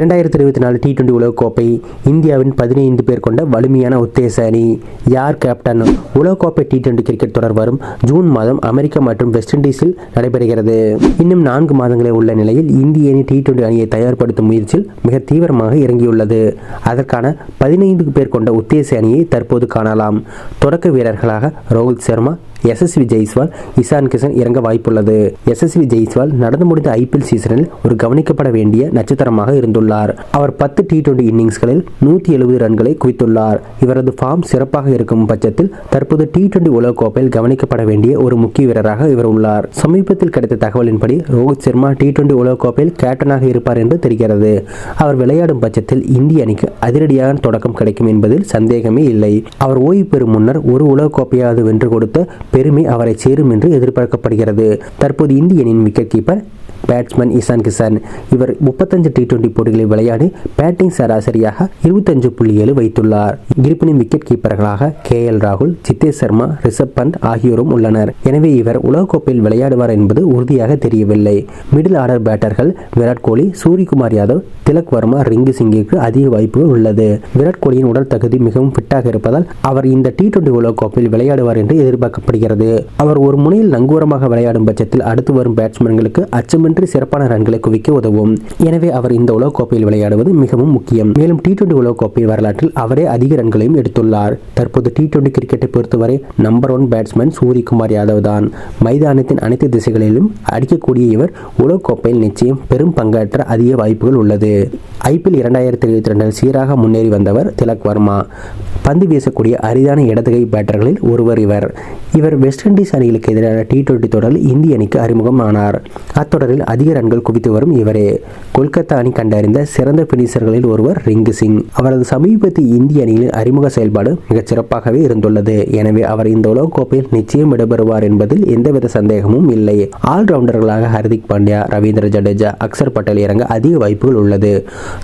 இரண்டாயிரத்தி இருபத்தி நாலு டி டுவெண்டி உலகக்கோப்பை இந்தியாவின் பதினைந்து பேர் கொண்ட வலிமையான உத்தேச அணி. யார் கேப்டன் உலகக்கோப்பை டி டுவெண்டி கிரிக்கெட் தொடர் வரும் ஜூன் மாதம் அமெரிக்கா மற்றும் வெஸ்ட் இண்டீஸில் நடைபெறுகிறது. இன்னும் நான்கு மாதங்களே உள்ள நிலையில் இந்திய அணி டி டுவெண்டி அணியை தயார்படுத்தும் முயற்சியில் மிக தீவிரமாக இறங்கியுள்ளது. அதற்கான பதினைந்து பேர் கொண்ட உத்தேச அணியை தற்போது காணலாம். தொடக்க வீரர்களாக ரோஹித் சர்மா எஸ்எஸ்வி ஜெய்ஸ்வால் இசான் கிஷன் இறங்க வாய்ப்புள்ளது. எஸ்எஸ்வி ஜெய்ஸ்வால் நடந்து முடிந்த ஐபிஎல் சீசனில் ஒரு கவனிக்கப்பட வேண்டிய நட்சத்திரமாக இருந்துள்ளார். அவர் பத்து டி டுவெண்டி இன்னிங்ஸ்களில் நூற்றி எழுபது ரன்களை குவித்துள்ளார். இவரது ஃபார்ம் சிறப்பாக இருக்கும் பட்சத்தில் தற்போது டி டுவெண்டி உலகக்கோப்பையில் கவனிக்கப்பட வேண்டிய ஒரு முக்கிய வீரராக இவர் உள்ளார். சமீபத்தில் கிடைத்த தகவலின்படி ரோஹித் சர்மா டி டுவெண்டி உலகக்கோப்பையில் கேப்டனாக இருப்பார் என்று தெரிகிறது. அவர் விளையாடும் பட்சத்தில் இந்திய அணிக்கு அதிரடியான தொடக்கம் கிடைக்கும் என்பதில் சந்தேகமே இல்லை. அவர் ஓய்வு பெறும் முன்னர் ஒரு உலகக்கோப்பையாவது வென்று கொடுத்த பெருமை அவரை சேரும் என்று எதிர்பார்க்கப்படுகிறது. தற்போது இந்தியனின் wicket keeper batsman Ishan Kishan இவர் முப்பத்தஞ்சு டி டுவெண்டி போட்டிகளில் விளையாடி பேட்டிங் சராசரியாக இருபத்தஞ்சு புள்ளி ஏழு வைத்துள்ளார். இருப்பினும் விக்கெட் கீப்பர்களாக கே எல் ராகுல் சித்தேஷ் சர்மா ரிஷப் பண்ட் ஆகியோரும் உள்ளனர். எனவே இவர் உலகக்கோப்பையில் விளையாடுவார் என்பது உறுதியாக தெரியவில்லை. மிடில் ஆர்டர் பேட்டர்கள் விராட் கோலி சூரியகுமார் யாதவ் திலக் வர்மா ரிங்கு சிங்கிற்கு அதிக வாய்ப்புகள் உள்ளது. விராட் கோலியின் உடல் தகுதி மிகவும் ஃபிட்டாக இருப்பதால் அவர் இந்த டி டுவெண்டி உலகக்கோப்பையில் விளையாடுவார் என்று எதிர்பார்க்கப்படுகிறது. அவர் ஒரு முனையில் நங்கூரமாக விளையாடும் பட்சத்தில் அடுத்து வரும் பேட்ஸ்மேன்களுக்கு அச்சமின்றி சிறப்பான ரன்களை குவிக்க உதவும். எனவே அவர் இந்த உலகக்கோப்பையில் விளையாடுவது மிகவும் முக்கியம். மேலும் டி டுவெண்டி உலகக்கோப்பை வரலாற்றில் அவரே அதிக ரன்களையும் எடுத்துள்ளார். தற்போது டி டுவெண்டி கிரிக்கெட்டை பொறுத்தவரை number one batsman Suryakumar Yadav தான். மைதானத்தின் அனைத்து திசைகளிலும் அடிக்கக்கூடிய இவர் உலகக்கோப்பையில் நிச்சயம் பெரும் பங்காற்ற அதிக வாய்ப்புகள் உள்ளது. ஐபிஎல் இரண்டாயிரத்தி இருபத்தி ரெண்டில் சீராக முன்னேறி வந்தவர் திலக் வர்மா. பந்து வீசக்கூடிய அரிதான இடதுகை பேட்டர்களில் ஒருவர் இவர். இவர் வெஸ்ட் இண்டீஸ் அணிகளுக்கு எதிரான டி டுவெண்டி தொடரில் இந்திய அணிக்கு அறிமுகம் ஆனார் அத்தொடரில் அதிக ரன்கள் குவித்து வரும் இவரே. கொல்கத்தா அணி கண்டறிந்த சிறந்த பினிசர்களில் ஒருவர் ரிங்கு சிங். அவரது சமீபத்திய இந்திய அணியில் அறிமுக செயல்பாடு மிகச் சிறப்பாகவே இருந்துள்ளது. எனவே அவர் இந்த உலகக்கோப்பையில் நிச்சயம் இடம்பெறுவார் என்பதில் எந்தவித சந்தேகமும் இல்லை. ஆல்ரவுண்டர்களாக ஹர்திக் பாண்டியா ரவீந்திர ஜடேஜா அக்சர் பட்டேல் இறங்க அதிக வாய்ப்புகள் உள்ளது.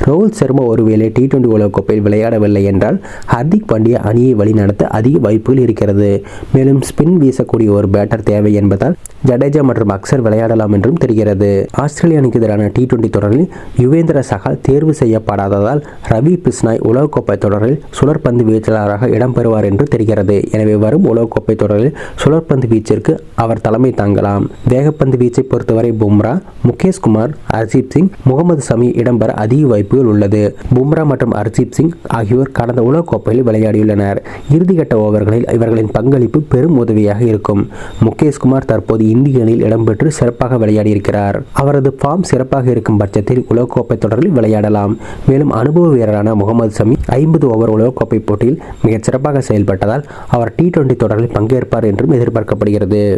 ரோஹித் சர்மா ஒருவேளை டி டுவெண்டி உலகக்கோப்பையில் விளையாடவில்லை என்றால் ஹர்திக் பாண்டியா அணியை வழிநடத்த அதிக வாய்ப்புகள் இருக்கிறது. மேலும் ஸ்பின் வீசக்கூடிய ஒரு பேட்டர் தேவை என்பதால் ஜடேஜா மற்றும் அக்சர் விளையாடலாம் என்றும் தெரிகிறது. ஆஸ்திரேலிய அணிக்கு எதிரான டி டுவெண்டி தொடரில் யுவேந்திர சகால் தேர்வு செய்யப்படாததால் ரவி பிஸ்னாய் உலகக்கோப்பை தொடரில் சுழற்பந்து வீச்சாளராக இடம்பெறுவார் என்று தெரிகிறது. எனவே வரும் உலகக்கோப்பை தொடரில் சுழற்பந்து வீச்சிற்கு அவர் தலைமை தாங்கலாம். வேகப்பந்து வீச்சை பொறுத்தவரை பும்ரா முகேஷ் குமார் ஹர்தீப் சிங் முகமது சமி இடம்பெற அதிக வாய்ப்புகள் உள்ளது. பும்ரா மற்றும் ஹர்தீப் சிங் ஆகியோர் கடந்த உலகக்கோப்பையில் விளையாடியுள்ளனர். இறுதிக்கட்ட ஓவர்களில் இவர்களின் பங்களிப்பு பெரும் உதவியாக இருக்கும். முகேஷ் குமார் தற்போது இந்திய அணியில் இடம்பெற்று சிறப்பாக விளையாடியிருக்கிறார். அவரது ஃபார்ம் சிறப்பாக இருக்கும் பட்சத்தில் உலகக்கோப்பை தொடரில் விளையாடலாம். மேலும் அனுபவ வீரரான முகமது சமி ஐம்பது ஓவர் உலகக்கோப்பை போட்டியில் மிகச் சிறப்பாக செயல்பட்டதால் அவர் டி டுவெண்டி தொடரில் பங்கேற்பார் என்றும் எதிர்பார்க்கப்படுகிறது.